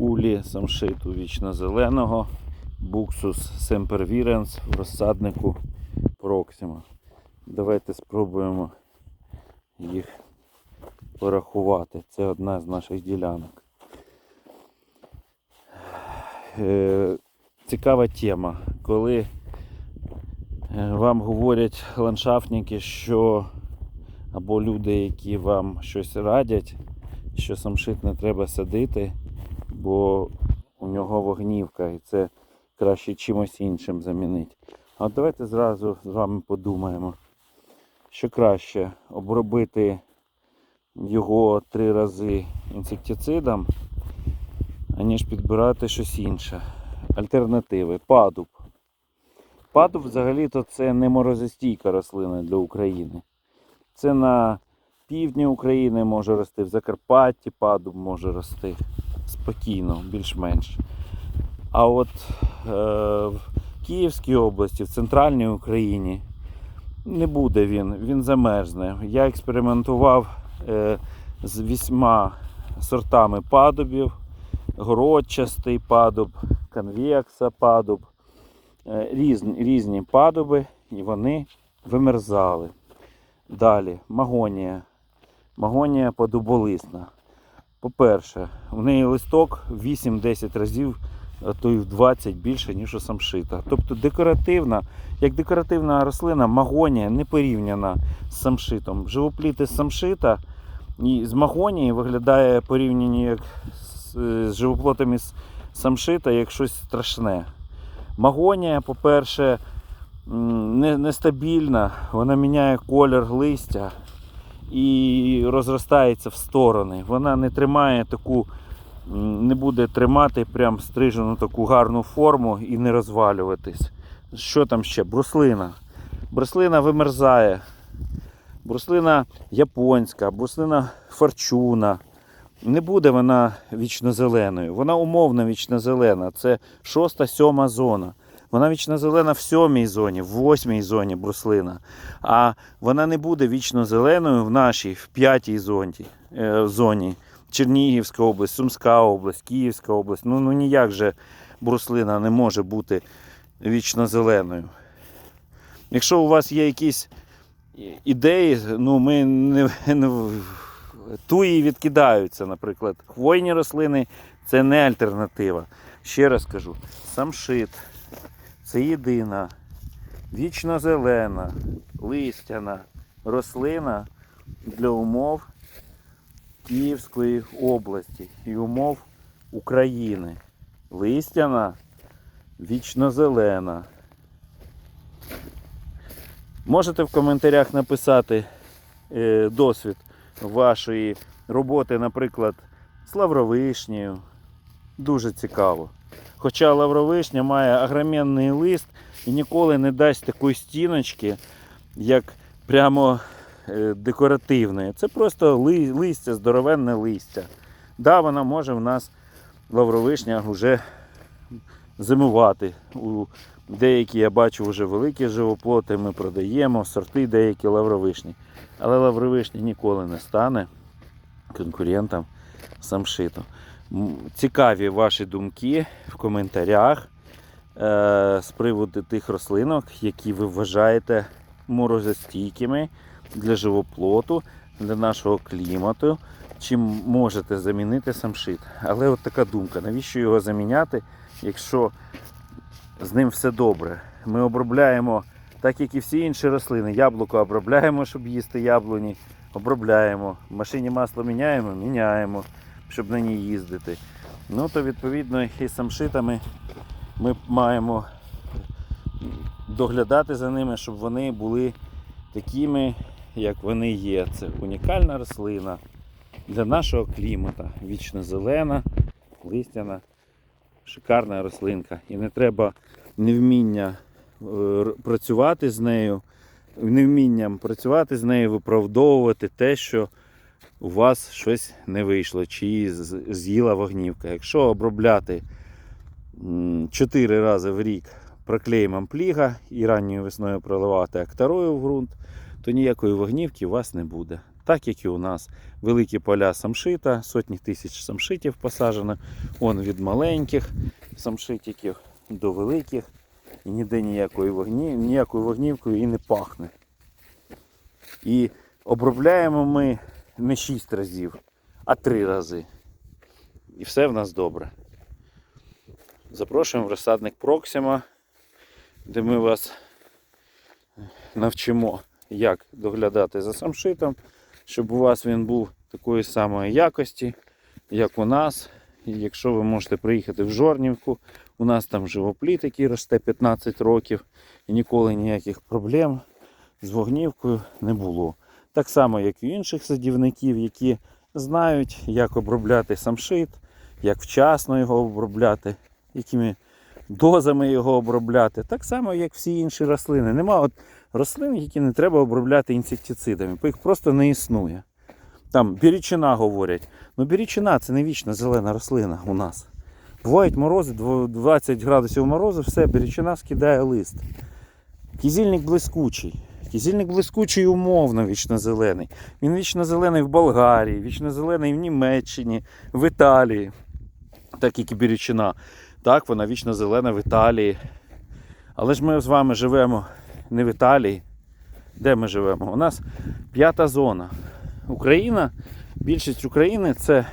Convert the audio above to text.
кулі самшиту вічно зеленого Buxus Sempervirens в розсаднику Proxima. Давайте спробуємо їх порахувати. Це одна з наших ділянок. Е, Цікава тема, коли е, вам говорять ландшафтники, що або люди, які вам щось радять, що самшит не треба садити, бо у нього вогнівка і це краще чимось іншим замінити. А давайте зразу з вами подумаємо, що краще обробити його три рази інсектицидом, аніж підбирати щось інше. Альтернативи. Падуб. Падуб взагалі-то це не морозостійка рослина для України. Це на півдні України може рости, в Закарпатті падуб може рости спокійно, більш-менш. А от е, в Київській області, в центральній Україні не буде він, він замерзне. Я експериментував е, з вісьма сортами падубів, городчастий падуб, конвекса падуб, е, різні, різні падуби, і вони вимерзали. Далі, магонія. Магонія подуболисна. По-перше, в неї листок 8-10 разів, а то й в 20 більше, ніж у самшита. Тобто декоративна, як декоративна рослина, магонія не порівняна з самшитом. Живопліти з самшита і з магонії виглядає порівняні як з, з живоплотами з самшита як щось страшне. Магонія, по-перше, нестабільна, вона міняє колір листя і розростається в сторони. Вона не тримає таку, не буде тримати прям стрижену таку гарну форму і не розвалюватись. Що там ще? Бруслина. Бруслина вимерзає. Бруслина японська, бруслина форчуна. Не буде вона вічно зеленою. Вона умовно вічно зелена. Це шоста, сьома зона. Вона вічно зелена в сьомій зоні, в восьмій зоні бруслина. А вона не буде вічно зеленою в нашій, в п'ятій зоні. Е, зоні. Чернігівська область, Сумська область, Київська область. Ну, ну ніяк же бруслина не може бути вічно зеленою. Якщо у вас є якісь ідеї, ну ми не, не туї відкидаються, наприклад. Хвойні рослини це не альтернатива. Ще раз кажу, самшит це єдина вічно зелена, листяна рослина для умов Київської області і умов України. Листяна, вічно зелена. Можете в коментарях написати е, досвід вашої роботи, наприклад, з лавровишнею. Дуже цікаво. Хоча лавровишня має агроменний лист і ніколи не дасть такої стіночки, як прямо е, декоративної. Це просто листя, здоровенне листя. Да, вона може в нас лавровишня вже зимувати. У деякі я бачу вже великі живоплоти, ми продаємо, сорти деякі лавровишні. Але лавровишня ніколи не стане конкурентом самшиту. Цікаві ваші думки в коментарях е, з приводу тих рослинок, які ви вважаєте морозостійкими для живоплоту, для нашого клімату. Чим можете замінити самшит. Але от така думка, навіщо його заміняти, якщо з ним все добре. Ми обробляємо, так як і всі інші рослини, яблуко обробляємо, щоб їсти яблуні, обробляємо. Машині масло міняємо, міняємо, щоб на ній їздити. Ну то відповідно і самшитами ми маємо доглядати за ними, щоб вони були такими, як вони є. Це унікальна рослина для нашого клімата. Вічно зелена, листяна, шикарна рослинка. І не треба невміння е, працювати з нею, невмінням працювати з нею, виправдовувати те, що у вас щось не вийшло, чи з'їла вогнівка. Якщо обробляти 4 рази в рік проклеєм пліга і ранньою весною проливати акторою в ґрунт, то ніякої вогнівки у вас не буде. так як і у нас. Великі поля самшита, сотні тисяч самшитів посаджено. Вон від маленьких самшитиків до великих. І ніде ніякої вогні, ніякою вогнівкою і не пахне. І обробляємо ми не 6 разів, а 3 рази. І все в нас добре. Запрошуємо в розсадник Проксима, де ми вас навчимо, як доглядати за самшитом, щоб у вас він був такої самої якості, як у нас. І якщо ви можете приїхати в Жорнівку, у нас там живопліт, який росте 15 років, і ніколи ніяких проблем з вогнівкою не було. Так само, як і інших садівників, які знають, як обробляти самшит, як вчасно його обробляти, якими дозами його обробляти. Так само, як всі інші рослини. Нема от рослин, які не треба обробляти інсектицидами, бо їх просто не існує. Там бірічина говорять. Ну бірічина це не вічна зелена рослина у нас. Бувають морози, 20 градусів морозу, все, бірічина скидає лист. Кізільник блискучий. Кізільник блискучий умовно вічно зелений. Він вічно зелений в Болгарії, вічно зелений в Німеччині, в Італії. Так як і бірічина. Так, вона вічно зелена в Італії. Але ж ми з вами живемо не в Італії. Де ми живемо? У нас п'ята зона. Україна, більшість України це